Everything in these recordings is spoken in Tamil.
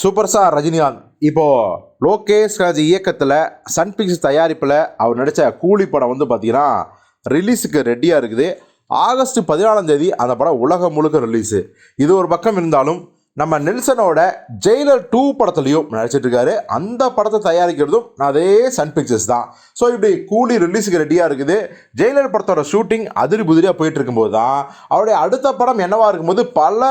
Super star Rajinikanth. இப்போ லோகேஷ் ராஜ் இயக்கத்தில் சன் பிக்ஸ் தயாரிப்பில் அவர் நடித்த கூலி படம் வந்து பார்த்தீங்கன்னா ரிலீஸுக்கு ரெடியாக இருக்குது. ஆகஸ்ட் பதினாலாம் தேதி அந்த படம் உலகம் முழுக்க ரிலீஸு இது ஒரு பக்கம் இருந்தாலும் நம்ம நெல்சனோட ஜெயிலர் டூ படத்துலையும் நடிச்சிட்டு இருக்காரு. அந்த படத்தை தயாரிக்கிறதும் அதே சன் பிக்சர்ஸ் தான். ஸோ இப்படி கூலி ரிலீஸுக்கு ரெடியாக இருக்குது. ஜெயிலர் படத்தோட ஷூட்டிங் அதிரி புதிரியாக போயிட்டு இருக்கும்போது தான் அவருடைய அடுத்த படம் என்னவா இருக்கும்போது பல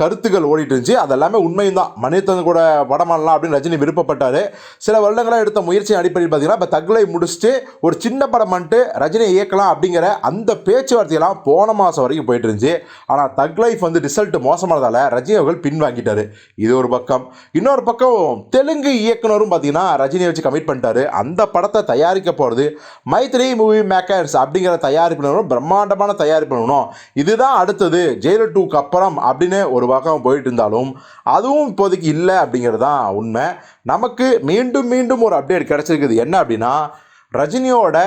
கருத்துக்கள் ஓடிட்டு இருந்துச்சு அதெல்லாமே உண்மையும் தான் மணித்தன் கூட படம் பண்ணலாம் அப்படின்னு ரஜினி விருப்பப்பட்டார். சில வருடங்களாக எடுத்த முயற்சியின் அடிப்படையில் பார்த்தீங்கன்னா இப்போ தக்லை முடிச்சுட்டு ஒரு சின்ன படம் பண்ணிட்டு ரஜினியை இயக்கலாம் அப்படிங்கிற அந்த பேச்சுவார்த்தையெல்லாம் போன மாதம் வரைக்கும் போயிட்டு இருந்துச்சு ஆனால் தக் லைஃப் வந்து ரிசல்ட் மோசமானதால் ரஜினி அவர்கள் பின்வாங்கிட்டார். இது ஒரு பக்கம். இன்னொரு பக்கம் தெலுங்கு இயக்குனரும் பார்த்தீங்கன்னா ரஜினியை வச்சு கமிட் பண்ணிட்டாரு. அந்த படத்தை தயாரிக்க போகிறது மைத்ரி மூவி மேக்கர்ஸ் அப்படிங்கிற தயாரிப்பினரும் பிரம்மாண்டமான தயாரிப்பினரும். இதுதான் அடுத்தது. ஜெயிலர் டூக்கு அப்புறம் அப்படின்னு ஒரு பக்கம் போயிட்டு இருந்தாலும் அதுவும் இப்போதைக்கு இல்லை அப்படிங்கிறது தான் உண்மை. நமக்கு மீண்டும் மீண்டும் ஒரு அப்டேட் கிடச்சிருக்குது. என்ன அப்படின்னா ரஜினியோட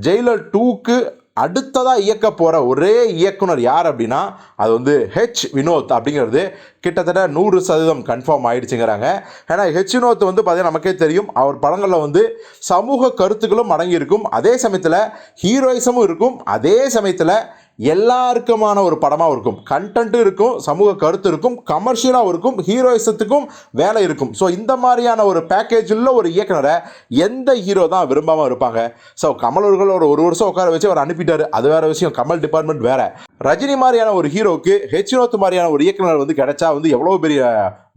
ஜெயிலர் டூக்கு அடுத்ததாக இயக்க போகிற ஒரே இயக்குனர் யார் அப்படின்னா அது வந்து ஹெச் வினோத் அப்படிங்கிறது. கிட்டத்தட்ட நூறு சதவீதம் கன்ஃபார்ம் ஆயிடுச்சுங்கிறாங்க. ஏன்னா ஹெச் வினோத் வந்து பார்த்தீங்கன்னா நமக்கே தெரியும் அவர் படங்களில் வந்து சமூக கருத்துக்களும் அடங்கியிருக்கும். அதே சமயத்தில் ஹீரோயிசமும் இருக்கும். அதே சமயத்தில் எல்லாருக்குமான ஒரு படமாக இருக்கும். கண்டென்ட்டும் இருக்கும் சமூக கருத்து இருக்கும் கமர்ஷியலாகவும் இருக்கும் ஹீரோயிசத்துக்கும் வேலை இருக்கும். ஸோ இந்த மாதிரியான ஒரு பேக்கேஜ் உள்ள ஒரு இயக்குனரை எந்த ஹீரோ தான் விரும்பாமல் இருப்பாங்க? ஸோ கமல் அவர்கள் ஒரு ஒரு வருஷம் உட்கார வச்சு அவர் அனுப்பிட்டார். அது வேறு விஷயம். கமல் டிபார்ட்மெண்ட் வேறு. ரஜினி மாதிரியான ஒரு ஹீரோக்கு ஹெச்னோத் மாதிரியான ஒரு இயக்குனர் வந்து கிடைச்சா வந்து எவ்வளோ பெரிய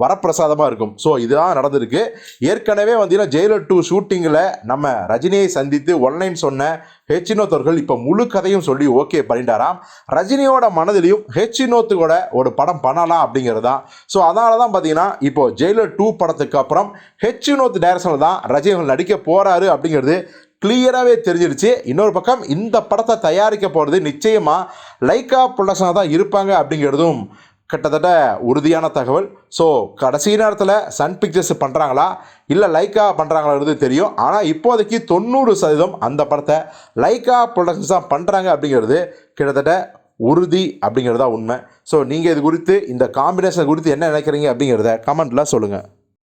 வரப்பிரசாதமாக இருக்கும். ஸோ இதுதான் நடந்திருக்கு. ஏற்கனவே வந்தீங்கன்னா ஜெயிலர் டூ ஷூட்டிங்கில் நம்ம ரஜினியை சந்தித்து ஒன்லைன் சொன்ன ஹெச் அவர்கள் இப்போ முழு கதையும் சொல்லி ஓகே பண்ணிட்டாராம். ரஜினியோட மனதிலையும் ஹெச் கூட ஒரு படம் பண்ணலாம் அப்படிங்கிறது தான். ஸோ அதனால தான் பார்த்தீங்கன்னா இப்போ ஜெயிலர் டூ படத்துக்கு அப்புறம் ஹெச் வினோத் டைரக்ஷனில் தான் ரஜினி நடிக்க போகிறாரு அப்படிங்கிறது கிளியராகவே தெரிஞ்சிருச்சு இன்னொரு பக்கம் இந்த படத்தை தயாரிக்க போகிறது நிச்சயமாக லைக்கா ப்ரொடக்ஷனாக தான் இருப்பாங்க அப்படிங்கிறதும் கிட்டத்தட்ட உறுதியான தகவல். ஸோ கடைசி நேரத்தில் சன் பிக்சர்ஸ் பண்ணுறாங்களா இல்லை லைக்கா பண்ணுறாங்களான்றது தெரியும். ஆனால் இப்போதைக்கு தொண்ணூறு சதவீதம் அந்த படத்தை லைக்கா ப்ரொடக்ஷன்ஸ் தான் பண்ணுறாங்க அப்படிங்கிறது கிட்டத்தட்ட உறுதி அப்படிங்கிறது தான் உண்மை. ஸோ நீங்கள் இது குறித்து இந்த காம்பினேஷன் குறித்து என்ன நினைக்கிறீங்க அப்படிங்கிறத கமெண்ட்டில் சொல்லுங்கள்